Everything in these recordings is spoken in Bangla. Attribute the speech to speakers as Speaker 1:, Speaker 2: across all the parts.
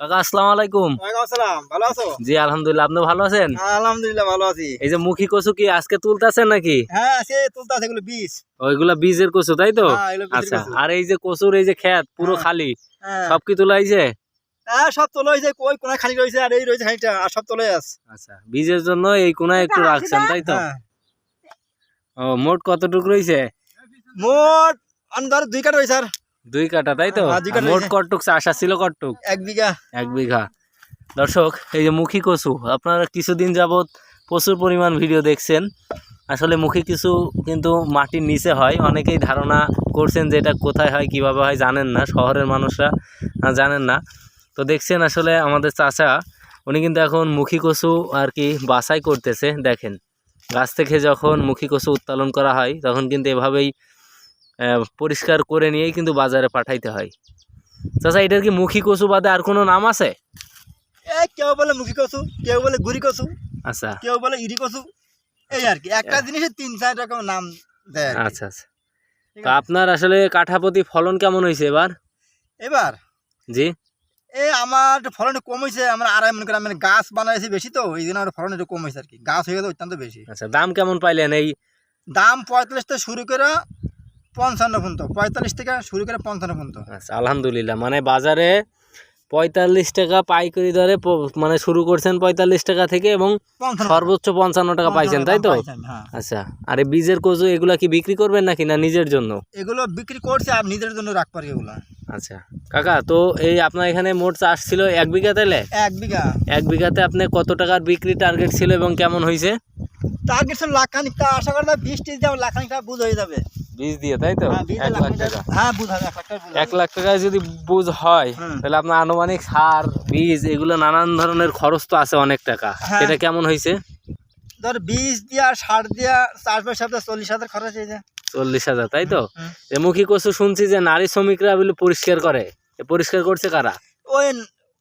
Speaker 1: কাকা আসসালামু আলাইকুম।
Speaker 2: আসসালাম ভালো আছো?
Speaker 1: জি আলহামদুলিল্লাহ আপনি ভালো আছেন?
Speaker 2: আলহামদুলিল্লাহ ভালো আছি।
Speaker 1: এই যে মুখী কচু কি আজকে তুলতেছেন নাকি?
Speaker 2: হ্যাঁ সে তুলতে এগুলো বীজ।
Speaker 1: ওইগুলা বীজের কচু তাই তো?
Speaker 2: হ্যাঁ,
Speaker 1: আচ্ছা আর এই যে কচুর এই যে ক্ষেত পুরো
Speaker 2: হ্যাঁ।
Speaker 1: খালি
Speaker 2: হ্যাঁ।
Speaker 1: সব কি তোলাইছে
Speaker 2: হ্যাঁ, সব তোলা হয়েছে কই কোনা খালি রয়েছে আর এই রয়েছে আর সব তোলাই আছে।
Speaker 1: আচ্ছা বীজের জন্য এই কোনায় একটু রাখছেন তাই তো? ও মোট কতটুকু রয়েছে?
Speaker 2: মোট আমি ধর দুই কাটা রয়েছে আর
Speaker 1: দুই কাটা তাই তো?
Speaker 2: হ্যাঁ,
Speaker 1: মোট। কটটুক চাষা ছিল কটটুক?
Speaker 2: এক বিঘা।
Speaker 1: এক বিঘা। দর্শক এই যে মুখী কচু আপনারা কিছুদিন যাবত প্রচুর পরিমাণ ভিডিও দেখছেন। আসলে মুখী কিছু কিন্তু মাটির নিচে হয়। অনেকেই ধারণা করছেন যে এটা কোথায় হয় কীভাবে হয় জানেন না। শহরের মানুষরা জানেন না। তো দেখছেন আসলে আমাদের চাচা উনি কিন্তু এখন মুখী কচু আর কি বাছাই করতেছে। দেখেন গাছ থেকে যখন মুখী কচু উত্তোলন করা হয় তখন কিন্তু এভাবেই পরিষ্কার করে নিয়েই কিন্তু বাজারে পাঠাইতে হয়। চাচা এটার কি মুখী কচু বাদে আর কোনো নাম আছে?
Speaker 2: কেউ বলে মুখি কচু কেউ বলে গুড়ি কচু
Speaker 1: আচ্ছা।
Speaker 2: কেউ বলে ইরি কচু এই আর কি। একটা জিনিসের তিন চার রকম নাম দেয়
Speaker 1: আচ্ছা আচ্ছা। তো আপনার আসলে কাঠাপতি ফলন কেমন হয়েছে এবার?
Speaker 2: এবার?
Speaker 1: জি।
Speaker 2: এই আমার ফলন কম হয়েছে আমার আড়াই মনে করে মানে গাছ বানাইছি বেশি তো এই জন্য আমার ফলন একটু কম হয়েছে আর কি। গাছ হয়ে গেছে অত্যন্ত বেশি।
Speaker 1: আচ্ছা দাম কেমন পাইলেন এই
Speaker 2: দাম পঁয়তাল্লিশ থেকে শুরু করে পঞ্চান্ন পর্যন্ত পঁয়তাল্লিশ থেকে শুরু করে পঞ্চান্ন পর্যন্ত।
Speaker 1: আচ্ছা আলহামদুলিল্লাহ। মানে বাজারে পঁয়তাল্লিশ টাকা পাইকারি দরে মানে শুরু করছেন পঁয়তাল্লিশ টাকা থেকে এবং সর্বোচ্চ পঞ্চান্ন টাকা পাইছেন তাই তো?
Speaker 2: হ্যাঁ।
Speaker 1: আচ্ছা আর বীজের কচু এগুলা কি বিক্রি করবেন নাকি না নিজের জন্য?
Speaker 2: এগুলো বিক্রি করছে আর নিজের জন্য রাখ পারি এগুলো।
Speaker 1: আচ্ছা কাকা তো এই আপনার এখানে মোট চাষ ছিল এক বিঘা তাইলে
Speaker 2: এক বিঘা।
Speaker 1: এক বিঘাতে আপনি কত টাকার বিক্রি টার্গেট ছিল এবং কেমন হয়েছে
Speaker 2: টার্গেট ছিল লাখ খানিক আশা করা যায় বিশ টিস দেওয়া লাখ বুঝ হয়ে যাবে।
Speaker 1: বীজ দিয়ে তাই তো?
Speaker 2: হ্যাঁ,
Speaker 1: এক
Speaker 2: লাখ
Speaker 1: টাকা।
Speaker 2: হ্যাঁ এক লাখ
Speaker 1: টাকায় যদি বুঝ হয় তাহলে আপনার আনুমানিক সার বীজ এগুলো নানান ধরনের খরচ তো আছে অনেক টাকা।
Speaker 2: হ্যাঁ।
Speaker 1: এটা কেমন হয়েছে
Speaker 2: ধর বীজ দিয়া সার দিয়া চাষবাস সপ্তাহ চল্লিশ হাজার খরচ হয়ে যায়।
Speaker 1: চল্লিশ হাজার তাই তো? মুখী কচু শুনছি যে নারী শ্রমিকরা বলে পরিষ্কার করে। পরিষ্কার করছে কারা?
Speaker 2: ওই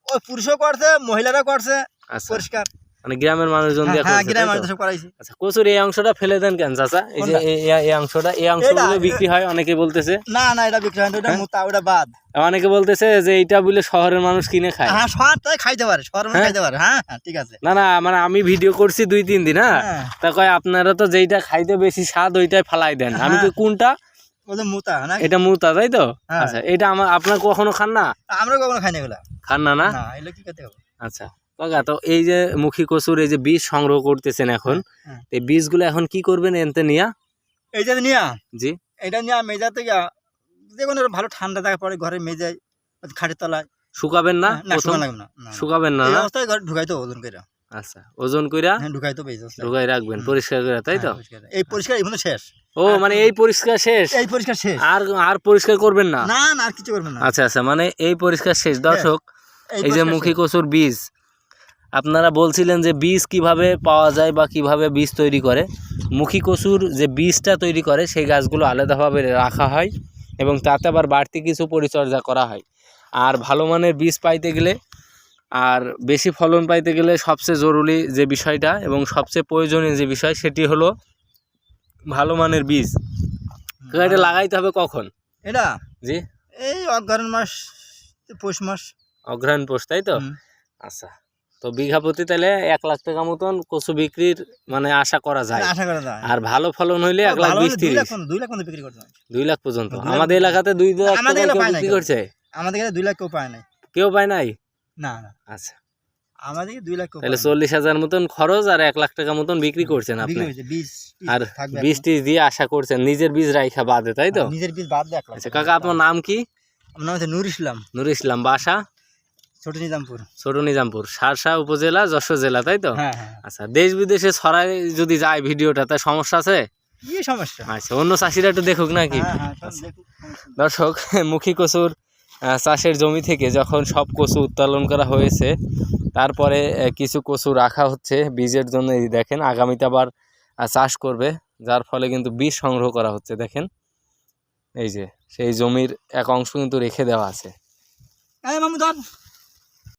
Speaker 2: ওই পুরুষও করছে মহিলারাও করছে।
Speaker 1: আচ্ছা।
Speaker 2: পরিষ্কার।
Speaker 1: মানে গ্রামের মানুষজন দিয়ে
Speaker 2: হ্যাঁ
Speaker 1: তো?
Speaker 2: মানুষ করাইছি।
Speaker 1: আচ্ছা কচুর এই অংশটা ফেলে দেন কেন চাচা? এই যে এই- অংশটা এই অংশগুলো বিক্রি হয় অনেকে বলতেছে।
Speaker 2: না না এটা বিক্রি হয় ওটা
Speaker 1: হ্যাঁ?
Speaker 2: মোটা ওটা বাদ।
Speaker 1: অনেকে বলতেছে যে এইটা বলে শহরের মানুষ কিনে খায়।
Speaker 2: হ্যাঁ সব তাই খাইতে পারে সবার
Speaker 1: হ্যাঁ?
Speaker 2: খাইতে পারে। হ্যাঁ হ্যাঁ ঠিক আছে।
Speaker 1: না না মানে আমি ভিডিও করছি দুই তিন দিন হ্যাঁ?
Speaker 2: হ্যাঁ।
Speaker 1: তা কয় আপনারা তো যেইটা খাইতে বেশি স্বাদ ওইটাই ফালাই দেন। আমি
Speaker 2: হ্যাঁ।
Speaker 1: কই কোনটা?
Speaker 2: মোটা না?
Speaker 1: এটা মুতা তাই তো?
Speaker 2: হ্যাঁ।
Speaker 1: আচ্ছা এটা আমার আপনার কখনো খান না?
Speaker 2: আমরা কখনো খাই না এগুলা।
Speaker 1: খান না না?
Speaker 2: না এগুলো কি খেতে হবে?
Speaker 1: আচ্ছা। কাকা তো এই যে মুখী কচুর এই যে বীজ সংগ্রহ করতেছেন এখন
Speaker 2: হ্যাঁ।
Speaker 1: এই বীজগুলো এখন কি করবেন এনতে নিয়া?
Speaker 2: এই যে নিয়া?
Speaker 1: জি।
Speaker 2: এটা নিয়ে মেজা থেকে যে কোনো ভালো ঠান্ডা থাকে পরে ঘরে মেজাই খাটের তলায়।
Speaker 1: শুকাবেন না
Speaker 2: শুকান লাগবে না।
Speaker 1: শুকাবেন না
Speaker 2: এই অবস্থায় ঘরে ঢুকাইতো ওজন করে
Speaker 1: আচ্ছা ওজন কইরা
Speaker 2: হ্যাঁ ঢুকাইতো এই অবস্থায়।
Speaker 1: ঢুকাই রাখবেন পরিষ্কার করে তাই তো?
Speaker 2: হ্যাঁ, এই পরিষ্কার এগুলো শেষ।
Speaker 1: ও মানে এই পরিষ্কার শেষ?
Speaker 2: এই পরিষ্কার শেষ।
Speaker 1: আর আর পরিষ্কার করবেন না?
Speaker 2: না না আর কিছু করবেন না।
Speaker 1: আচ্ছা আচ্ছা মানে এই পরিষ্কার শেষ। দর্শক এই যে মুখী কচুর বীজ আপনারা বলছিলেন যে বীজ কীভাবে পাওয়া যায় বা কীভাবে বীজ তৈরি করে। মুখী কচুর যে বীজটা তৈরি করে সেই গাছগুলো আলাদাভাবে রাখা হয় এবং তাতে আবার বাড়তি কিছু পরিচর্যা করা হয়। আর ভালো মানের বীজ পাইতে গেলে আর বেশি ফলন পাইতে গেলে সবচেয়ে জরুরি যে বিষয়টা এবং সবচেয়ে প্রয়োজনীয় যে বিষয় সেটি হলো ভালো মানের বীজ। এটা লাগাইতে হবে কখন?
Speaker 2: এটা?
Speaker 1: জি।
Speaker 2: এই অগ্রহণ মাস পৌষ মাস।
Speaker 1: অগ্রহায়ণ পোষ তাই তো? আচ্ছা। তো বিঘা প্রতি তাহলে এক লাখ টাকা মতন কচু বিক্রির মানে আশা করা যায়।
Speaker 2: আশা করা যায়।
Speaker 1: আর ভালো ফলন হইলে এক লাখ বিশ তিরিশ।
Speaker 2: পর্যন্ত- দুই লাখ পর্যন্ত বিক্রি করতে
Speaker 1: দুই লাখ পর্যন্ত। আমাদের এলাকাতে দুই লাখ বিক্রি করছে?
Speaker 2: আমাদের দুই লাখ কেউ পায় নাই।
Speaker 1: কেউ পায় নাই?
Speaker 2: না না।
Speaker 1: আচ্ছা।
Speaker 2: আমাদের দুই লাখ
Speaker 1: তাহলে চল্লিশ হাজার মতন খরচ আর এক লাখ টাকা মতন বিক্রি করছেন আপনি। আর বীজ। টিজ দিয়ে আশা করছেন নিজের বীজ রাইখা বাদে তাই তো?
Speaker 2: নিজের বীজ বাদ
Speaker 1: আচ্ছা কাকা আপনার নাম কি?
Speaker 2: আমার নাম হচ্ছে নুর ইসলাম।
Speaker 1: নুর ইসলাম বাসা?
Speaker 2: ছোট নিজামপুর।
Speaker 1: ছোট নিজামপুর সারসা উপজেলা যশোর জেলা তাই তো?
Speaker 2: হ্যাঁ হ্যাঁ।
Speaker 1: আচ্ছা দেশ বিদেশে ছড়াই যদি যায় ভিডিওটা সমস্যা আছে?
Speaker 2: কি সমস্যা।
Speaker 1: আচ্ছা অন্য চাষিরা একটু দেখুক নাকি
Speaker 2: হ্যাঁ।
Speaker 1: দর্শক মুখী কচুর চাষের জমি থেকে যখন সব কচু উত্তোলন করা হয়েছে তারপরে কিছু কচু রাখা হচ্ছে বীজের জন্য দেখেন আগামীতে আবার চাষ করবে যার ফলে কিন্তু বীজ সংগ্রহ করা হচ্ছে দেখেন। এই যে সেই জমির এক অংশ কিন্তু রেখে দেওয়া আছে।